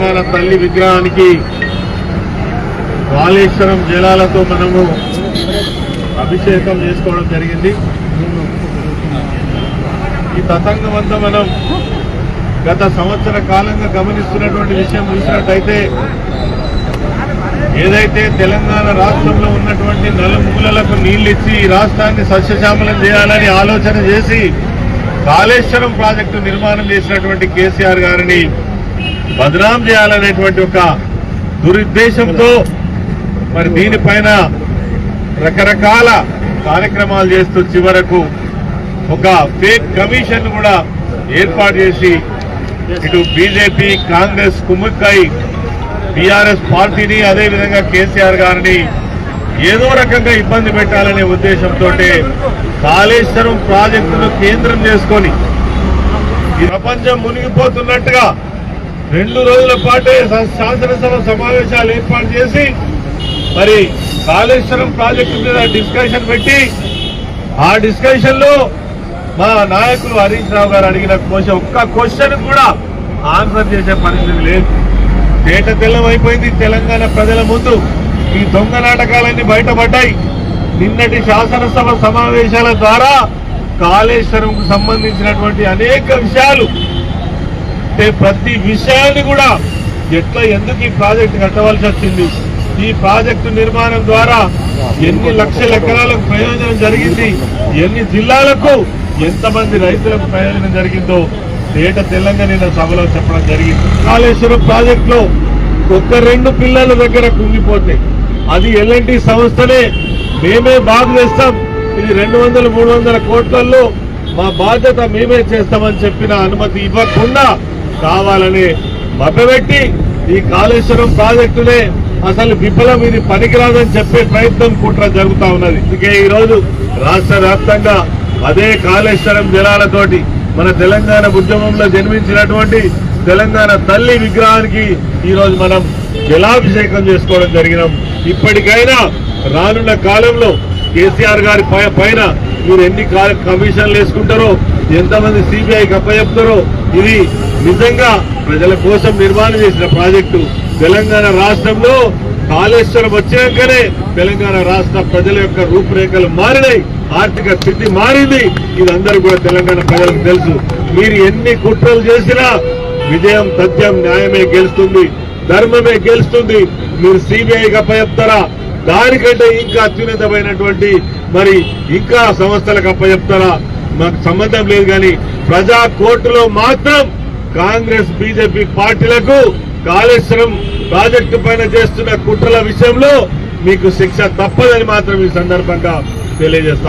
తెలంగాణ తల్లి విగ్రహానికి కాళేశ్వరం జలాలతో మనము అభిషేకం చేసుకోవడం జరిగింది. ఈ తతంగం అంతా మనం గత సంవత్సర కాలంగా గమనిస్తున్నటువంటి విషయం చూసినట్టయితే ఏదైతే తెలంగాణ రాష్ట్రంలో ఉన్నటువంటి నలుమూలలకు నీళ్ళిచ్చి ఈ రాష్ట్రాన్ని సస్యశ్యామలం చేయాలని ఆలోచన చేసి కాళేశ్వరం ప్రాజెక్టు నిర్మాణం చేసినటువంటి కేసీఆర్ గారిని బదనాం చేయాలనేటువంటి ఒక దురుద్దేశంతో మరి దీనిపైన రకరకాల కార్యక్రమాలు చేస్తూ చివరకు ఒక ఫేక్ కమిషన్ కూడా ఏర్పాటు చేసి ఇటు బీజేపీ కాంగ్రెస్ కుమ్ముక్కై బీఆర్ఎస్ పార్టీని అదేవిధంగా కేసీఆర్ గారిని ఏదో రకంగా ఇబ్బంది పెట్టాలనే ఉద్దేశంతో కాళేశ్వరం ప్రాజెక్టును కేంద్రం చేసుకొని ఈ ప్రపంచం మునిగిపోతున్నట్టుగా రెండు రోజుల పాటే శాసనసభ సమావేశాలు ఏర్పాటు చేసి మరి కాళేశ్వరం ప్రాజెక్టు మీద డిస్కషన్ పెట్టి ఆ డిస్కషన్లో మా నాయకులు హరీష్ రావు గారు అడిగిన క్వశ్చన్ ఒక్క క్వశ్చన్ కూడా ఆన్సర్ చేసే పరిస్థితి లేదు. తేట తెల్లమైపోయింది తెలంగాణ ప్రజల ముందు. ఈ దొంగ నాటకాలన్నీ బయటపడ్డాయి. నిన్నటి శాసనసభ సమావేశాల ద్వారా కాళేశ్వరంకు సంబంధించినటువంటి అనేక విషయాలు అంటే ప్రతి విషయాన్ని కూడా ఎట్లా ఎందుకు ఈ ప్రాజెక్టు కట్టవలసి వచ్చింది? ఈ ప్రాజెక్టు నిర్మాణం ద్వారా ఎన్ని లక్షల ఎకరాలకు ప్రయోజనం జరిగింది? ఎన్ని జిల్లాలకు ఎంతమంది రైతులకు ప్రయోజనం జరిగిందో ఏట తెలంగాణ సభలో చెప్పడం జరిగింది. కాళేశ్వరం ప్రాజెక్టులో ఒక్క రెండు పిల్లల దగ్గర కుంగిపోతే అది ఎల్ఎన్టీ సంస్థనే మేమే బాగు చేస్తాం. ఇది రెండు వందల మూడు వందల కోట్లలో మా బాధ్యత మేమే చేస్తామని చెప్పిన అనుమతి ఇవ్వకుండా కావాలని మభ్యపెట్టి ఈ కాళేశ్వరం ప్రాజెక్టునే అసలు విఫలం ఇది పనికిరాదని చెప్పే ప్రయత్నం కుట్ర జరుగుతా ఉన్నది. ఇక ఈ రోజు రాష్ట్ర వ్యాప్తంగా అదే కాళేశ్వరం జలాలతోటి మన తెలంగాణ ఉద్యమంలో జన్మించినటువంటి తెలంగాణ తల్లి విగ్రహానికి ఈ రోజు మనం జలాభిషేకం చేసుకోవడం జరిగినాం. ఇప్పటికైనా రానున్న కాలంలో కేసీఆర్ గారి పై- పైన మీరు ఎన్ని కమిషన్లు వేసుకుంటారో ఎంతమంది సిబిఐకి అప్పచెప్తారో ఇది నిజంగా ప్రజల కోసం నిర్మాణం చేసిన ప్రాజెక్టు. తెలంగాణ రాష్ట్రంలో కాళేశ్వరం వచ్చాకనే తెలంగాణ రాష్ట్ర ప్రజల యొక్క రూపురేఖలు మారినాయి. ఆర్థిక స్థితి మారింది. ఇదందరూ కూడా తెలంగాణ ప్రజలకు తెలుసు. మీరు ఎన్ని కుట్రలు చేసినా విజయం తథ్యం న్యాయమే గెలుస్తుంది. ధర్మమే గెలుస్తుంది. మీరు సిబిఐకి అప్పచెప్తారా? దానికంటే ఇంకా అత్యున్నతమైనటువంటి మరి ఇంకా సంస్థలకు అప్పచెప్తారా? మాకు సంబంధం లేదు కానీ ప్రజా కోర్టులో మాత్రం కాంగ్రెస్ బీజేపీ పార్టీలకు కాళేశ్వరం ప్రాజెక్టు పైన చేస్తున్న కుట్రల విషయంలో మీకు శిక్ష తప్పదని మాత్రం ఈ సందర్భంగా తెలియజేస్తాం